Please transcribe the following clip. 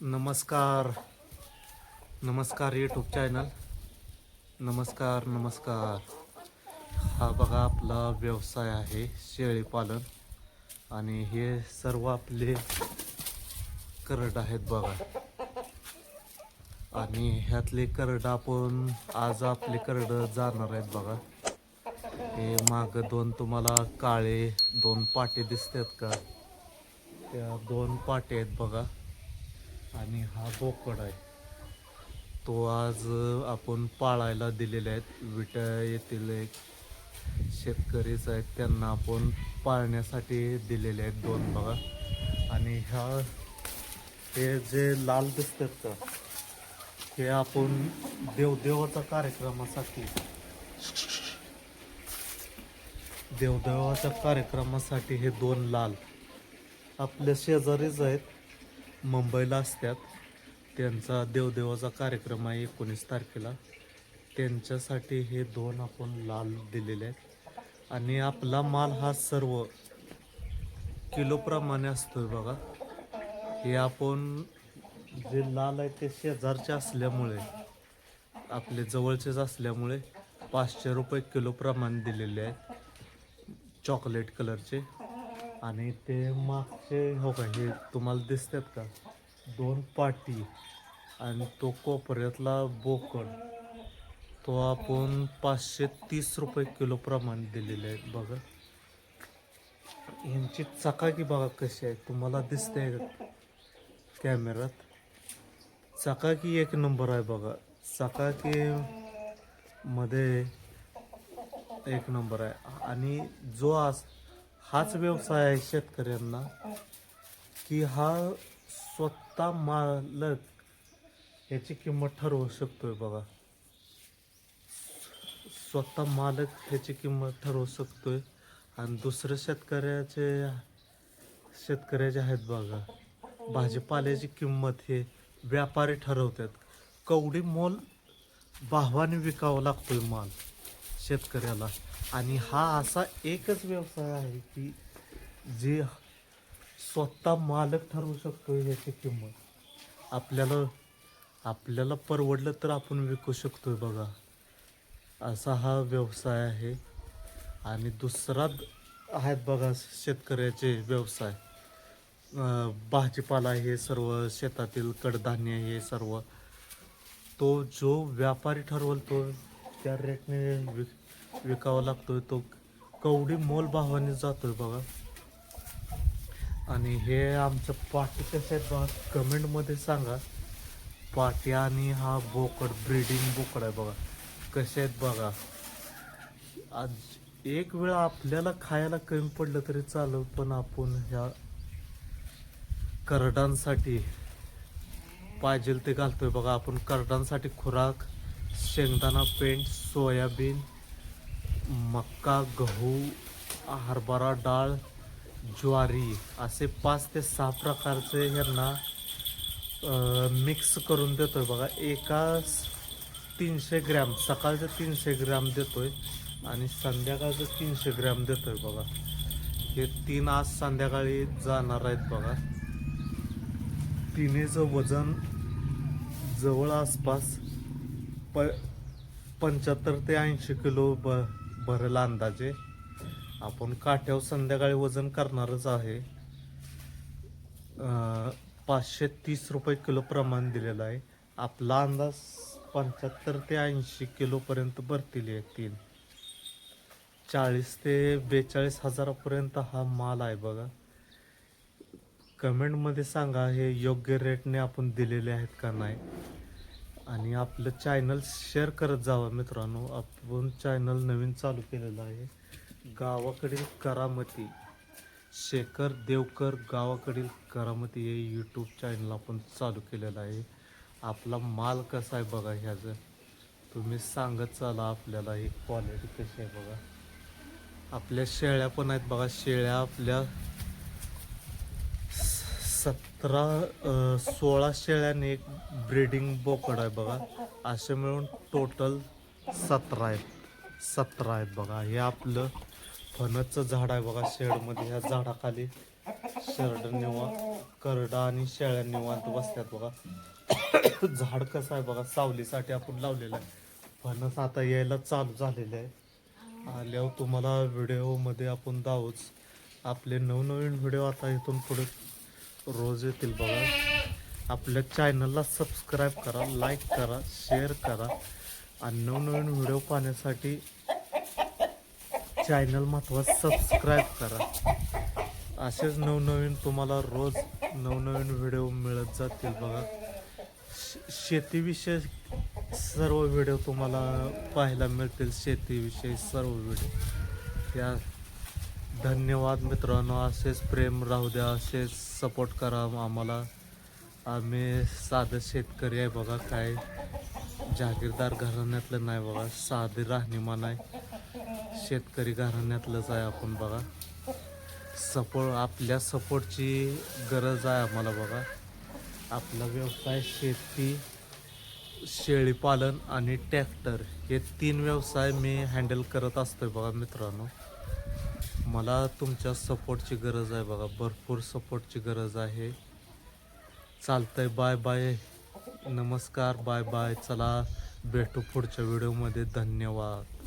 नमस्कार. नमस्कार YouTube channel नमस्कार नमस्कार. हा बघा आपला व्यवसाय आहे शेळीपालन आणि हे सर्व आपले करड आहेत बघा. आणि ह्यातले करड आपण आज आपले करड जाणार आहेत बघा. हे माग दोन तुम्हाला काळे दोन पाटे दिसतात का? त्या दोन पाटे आहेत बघा. आणि हा बोकड आहे. तो आज आपण पाळायला दिलेले आहेत. विटा येथील एक शेतकरीच आहेत त्यांना आपण पाळण्यासाठी दिलेले आहेत दोन बघा. आणि ह्या हे जे लाल दिसतात का हे आपण देवदेवाचा कार्यक्रमासाठी देवदेवाच्या कार्यक्रमासाठी हे दोन लाल आपल्या शेजारीच आहेत. मुंबईला असतात त्यांचा देवदेवाचा कार्यक्रम आहे एकोणीस तारखेला. त्यांच्यासाठी हे दोन आपण लाल दिलेले आहेत. आणि आपला माल हा सर्व किलोप्रमाणे असतोय बघा. हे आपण जे लाल आहे ते शेजारचे असल्यामुळे आपले जवळचेच असल्यामुळे पाचशे रुपये किलोप्रमाणे दिलेले आहेत. चॉकलेट कलरचे. आणि ते मागचे हो का हे तुम्हाला दिसतात का? दोन पाटी आणि तो कोपऱ्यातला बोकड. तो आपण पाचशे तीस रुपये किलो प्रमाणे दिलेले आहेत बघा. यांची चकाकी बघा कशी आहे. तुम्हाला दिसते का? कॅमेऱ्यात. चकाकी एक नंबर आहे बघा. चकाकी मध्ये एक नंबर आहे. आणि जो आज हाच व्यवसाय आहे शेतकऱ्यांना की हा स्वतः मालक याची किंमत ठरवू शकतोय बघा. स्वतः मालक ह्याची किंमत ठरवू शकतोय. आणि दुसरं शेतकऱ्याचे शेतकऱ्याचे आहेत बघा भाजीपाल्याची किंमत हे व्यापारी ठरवतात. कवडी मोल भावाने विकावं लागतोय माल. शेतकऱ्याला. आणि हा असा एकच व्यवसाय आहे की जे स्वतः मालक ठरवू शकतो याची किंमत. आपल्याला आपल्याला परवडलं तर आपण विकू शकतो बघा. असा हा व्यवसाय आहे. आणि दुसरा आहेत बघा शेतकऱ्याचे व्यवसाय. भाजीपाला हे सर्व शेतातील कडधान्य हे सर्व. तो जो व्यापारी ठरवल तो त्या रेटने विक विकावा लागतोय तो. कवडी मोल भावाने जातोय बघा. आणि हे आमचं पाठी कसे आहेत बघा कमेंटमध्ये सांगा. पाटी आणि हा बोकड ब्रीडिंग बोकड आहे बघा. कसे आहेत बघा. आज एक वेळ आपल्याला खायला कमी पडलं तरी चालू पण आपण ह्या करडांसाठी पाहिजेल ते घालतोय बघा. आपण करडांसाठी खुराक शेंगदाणा पेंट सोयाबीन मक्का गहू हरभरा डाळ ज्वारी असे पाच ते सहा प्रकारचे ह्यांना मिक्स करून देतोय. बघा एका तीनशे ग्रॅम सकाळचं तीनशे ग्रॅम देतोय आणि संध्याकाळचं तीनशे ग्रॅम देतोय बघा. हे तीन आज संध्याकाळी जाणार आहेत बघा. तिन्हीचं वजन जवळ आसपास प पंच्याहत्तर ते ऐंशी किलो ब भरेल अंदाजे. आपण काठ्यावर संध्याकाळी वजन करणारच आहे. पाचशे तीस रुपये किलो प्रमाण दिलेलं आहे. आपला अंदाज पंच्याहत्तर ते ऐंशी किलोपर्यंत भरतील आहे तीन. चाळीस ते बेचाळीस हजारापर्यंत हा माल आहे बघा. कमेंटमध्ये सांगा हे योग्य रेटने आपण दिलेले आहेत का नाही. आणि आपलं चॅनल शेअर करत जावं मित्रांनो. आपण चॅनल नवीन चालू केलेलं आहे. गावाकडील करामती. शेखर देवकर गावाकडील करामती हे यूट्यूब चॅनल आपण चालू केलेलं आहे. आपला माल कसा आहे बघा ह्याचं. तुम्ही सांगत चाला आपल्याला ही क्वालिटी कशी आहे बघा. आपल्या शेळ्या पण आहेत बघा. शेळ्या आपल्या सतरा सोळा शेळ्याने एक ब्रीडिंग बोकड आहे बघा. असे मिळून टोटल सतरा आहेत. सतरा आहेत बघा. हे आपलं फणसचं झाड आहे बघा. शेडमध्ये ह्या झाडाखाली शेरड निवा करडा आणि शेळ्या निवांत बसतात बघा. झाड कसं आहे बघा सावलीसाठी आपण लावलेलं आहे. फणस आता यायला चालू झालेलं आहे. आल्यावर तुम्हाला व्हिडिओमध्ये आपण दावूच आपले नवनवीन व्हिडिओ आता इथून पुढे रोज येतील बघा. आपल्या चॅनलला सबस्क्राईब करा लाईक करा शेअर करा. आणि नवनवीन व्हिडिओ पाहण्यासाठी चॅनल महत्वाचं सबस्क्राईब करा. असेच नवनवीन तुम्हाला रोज नवनवीन व्हिडिओ मिळत जातील बघा. श- शेतीविषयी सर्व व्हिडिओ तुम्हाला पाहायला मिळतील. शेतीविषयी सर्व व्हिडिओ या धन्यवाद मित्रांनो. असेच प्रेम राहू द्या असेच सपोर्ट करा आम्हाला. आम्ही साधं शेतकरी आहे बघा काय जागीरदार घराण्यातलं नाही बघा साधे राहणीमान आहे. शेतकरी घराण्यातलंच आहे आपण बघा. सपोर्ट आपल्या सपोर्टची गरज आहे आम्हाला बघा. आपला व्यवसाय शेती शेळीपालन आणि ट्रॅक्टर हे तीन व्यवसाय मी हँडल करत असतो बघा मित्रांनो. मला तुमच्या सपोर्टची गरज आहे बघा. भरपूर सपोर्टची गरज आहे. चालतंय बाय बाय. नमस्कार बाय बाय. चला भेटू पुढच्या व्हिडिओमध्ये धन्यवाद.